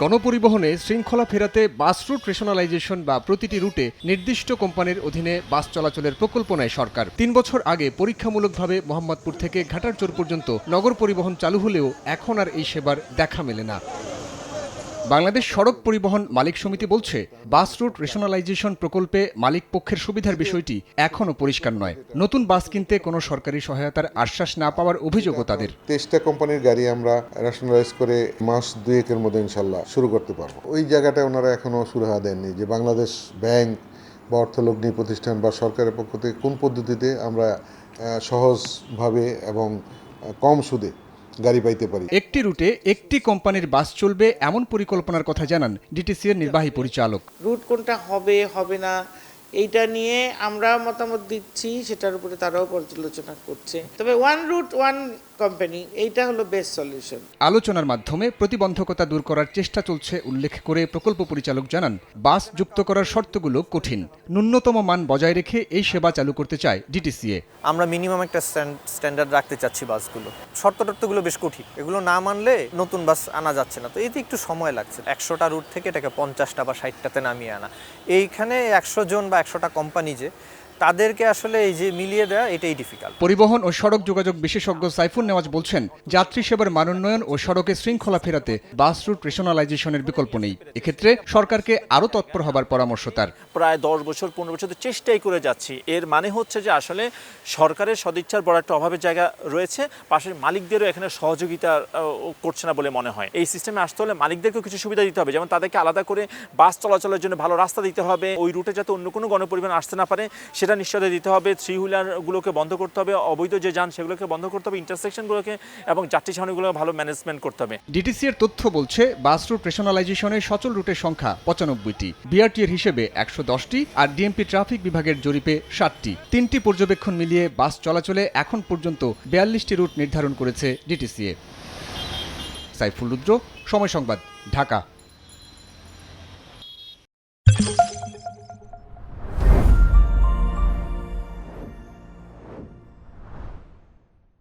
গণপরিবহনে শৃঙ্খলা ফেরাতে bus route rationalisation বা প্রতিটি রুটে নির্দিষ্ট কোম্পানির অধীনে বাস চলাচলের প্রকল্প নেয় সরকার। তিন বছর আগে পরীক্ষামূলকভাবে মোহাম্মদপুর থেকে ঘাটারচর পর্যন্ত নগর পরিবহন চালু হলেও এখন আর এই সেবার দেখা মেলে না। বাংলাদেশ সড়ক পরিবহন মালিক সমিতি বলছে বাস রুট রেশনালাইজেশন প্রকল্পে মালিক পক্ষের সুবিধার বিষয়টি এখনও পরিষ্কার নয়। নতুন বাস কিনতে কোনো সরকারি সহায়তার আশ্বাস না পাওয়ার অভিযোগও তাদের। তেইশটা কোম্পানির গাড়ি আমরা রেশনালাইজ করে মাস দুয়েকের মধ্যে ইনশাল্লাহ শুরু করতে পারব। ওই জায়গাটায় ওনারা এখনও সুরাহা দেননি যে বাংলাদেশ ব্যাংক বা অর্থলগ্নি প্রতিষ্ঠান বা সরকারের পক্ষ থেকে কোন পদ্ধতিতে আমরা সহজভাবে এবং কম সুদে গাড়ি পাইতে পারি। একটি রুটে একটি কোম্পানির বাস চলবে এমন পরিকল্পনার কথা জানান ডিটিসি এর নির্বাহী পরিচালক। রুট কোনটা হবে হবে না এইটা নিয়ে আমরা মতামত দিচ্ছি সেটার উপরে তারাও পর্যালোচনা করছে। তবে ওয়ান রুট ওয়ান কোম্পানি এইটা হলো বেস্ট সলিউশন আলোচনার মাধ্যমে প্রতিবন্ধকতা দূর করার চেষ্টা চলছে উল্লেখ করে প্রকল্প পরিচালক জানান বাস যুক্ত করার শর্তগুলো কঠিন। ন্যূনতম মান বজায় রেখে এই সেবা চালু করতে চায় ডিটিসিএ আমরা মিনিমাম একটা স্ট্যান্ডার্ড রাখতে চাচ্ছি বাসগুলো। শর্ত টর্তগুলো বেশ কঠিন। এগুলো না মানলে নতুন বাস আনা যাচ্ছে না। তো এতে একটু সময় লাগছে। একশোটা রুট থেকে এটাকে পঞ্চাশটা বা ষাটটাতে নামিয়ে আনা। এইখানে একশো জন বা একশোটা কোম্পানি যে তাদেরকে আসলে এই যে মিলিয়ে দেওয়া এটাই ডিফিকাল্ট পরিবহন ও সড়ক যোগাযোগ বিশেষজ্ঞ সাইফুল নেওয়াজ বলছেন যাত্রী সেবার মানোন্নয়ন ও সড়কে শৃঙ্খলা ফেরাতে বাস রুট রেশনালাইজেশনের বিকল্প নেই। এক্ষেত্রে সরকারকে আরও তৎপর হবার পরামর্শ তার। প্রায় দশ বছর পনেরো বছর তো চেষ্টাই করে যাচ্ছি। এর মানে হচ্ছে যে আসলে সরকারের সদিচ্ছার বড় একটা অভাবের জায়গা রয়েছে পাশের মালিকদেরও এখানে সহযোগিতা করছে না বলে মনে হয়। এই সিস্টেমে আসতে হলে মালিকদেরকেও কিছু সুবিধা দিতে হবে যেমন তাদেরকে আলাদা করে বাস চলাচলের জন্য ভালো রাস্তা দিতে হবে ওই রুটে যাতে অন্য কোনো গণপরিবহন আসতে না পারে সেটা নিশ্চয়তা দিতে হবে থ্রি হুইলারগুলোকে বন্ধ করতে হবে, অবৈধ যে যান সেগুলোকে বন্ধ করতে হবে ইন্টারসেকশনগুলোকে এবং যাত্রী ছাউনিগুলো ভালো ম্যানেজমেন্ট করতে হবে। ডিটিসি এর তথ্য বলছে বাস রুট রেশনালাইজেশনে সচল রুটের সংখ্যা পঁচানব্বইটি বিআরটি এর হিসেবে একশো দশটি আর ডিএমপি ট্রাফিক বিভাগের জরিপে ষাটটি। তিনটি পর্যবেক্ষণ মিলিয়ে বাস চলাচলে এখন পর্যন্ত বিয়াল্লিশটি রুট নির্ধারণ করেছে ডিটিসিএ সাইফুল রুদ্র, সময় সংবাদ, ঢাকা।